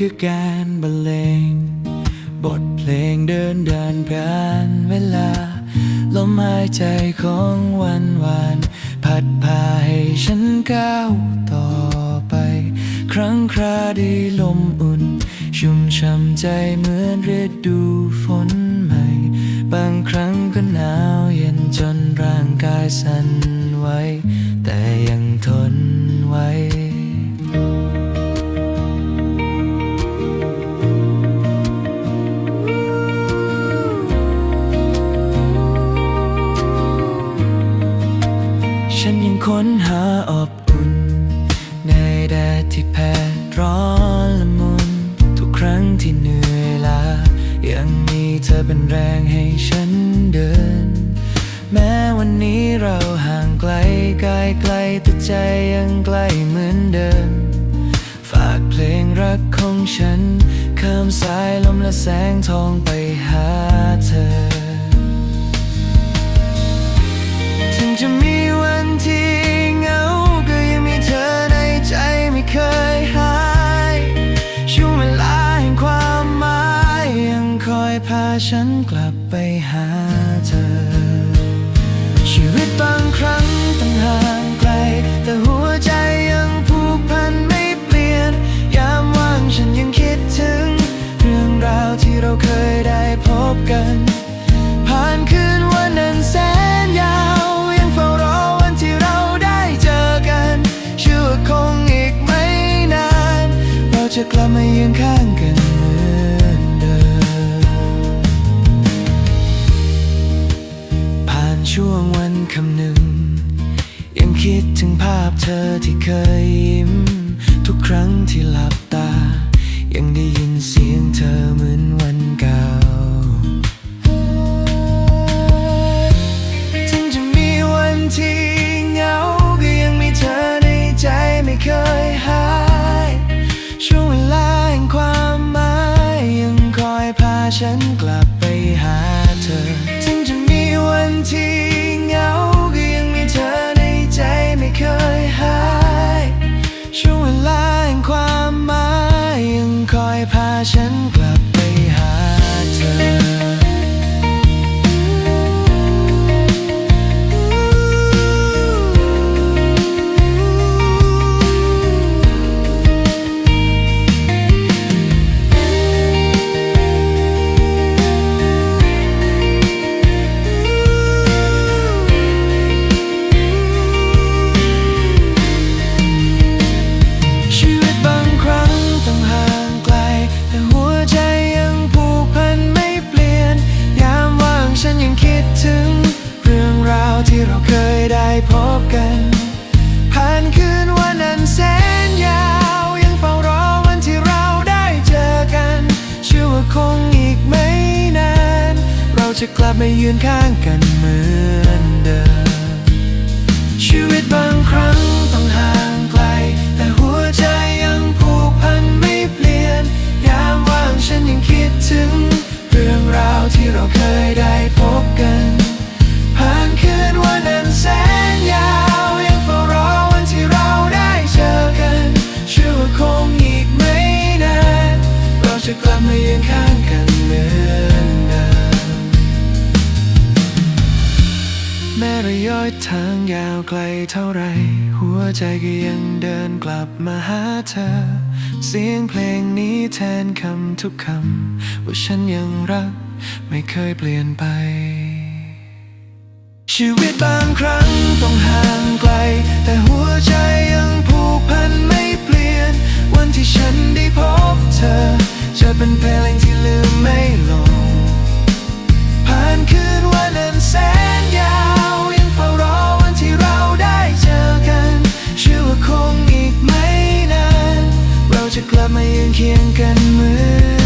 ด้วยการบรรเลง บทเพลงเดินเดินผ่านเวลา ลมหายใจของวันวานพัดพาให้ฉันก้าวต่อไป ครั้งคราด้ลมอุ่น ชุ่มช่ำใจเหมือนฤดูฝนใหม่ บางครั้งก็หนาวเย็นจนร่างกายสั่นไหว ค้นหาอบอุ่น ในแดดที่แผดร้อนละมุน ทุกครั้งที่เหนื่อยล้ายังมีเธอเป็นแรงให้ฉันเดิน แม้วันนี้เราห่างไกลกายไกลแต่ใจยังใกล้เหมือนเดิม ฝากเพลงรักของฉัน ข้ามสายลมและแสงทองไปหาเธอ ฉันกลับ ช่วงวันคำหนึ่ง ยังคิดถึงภาพเธอที่เคยยิ้ม ทุกครั้งที่หลับตา ยังได้ยินเสียงเธอเมือ พบกัน ผ่านคืนวันนั้นแสนยาว ยังเฝ้ารอวันที่เราได้เจอกันเชื่อว่าคงอีกไม่นาน เราจะกลับมายืนข้างกันเหมือนเดิมชีวิตบาง ทางยาวไกลเท่าไร หัวใจก็ยังเดินกลับมาหาเธอ เสียงเพลงนี้แทนคำทุกคำ ว่าฉันยังรัก ไม่เคยเปลี่ยนไป ชีวิตบางครั้ง ยังเคียงกันเหมือน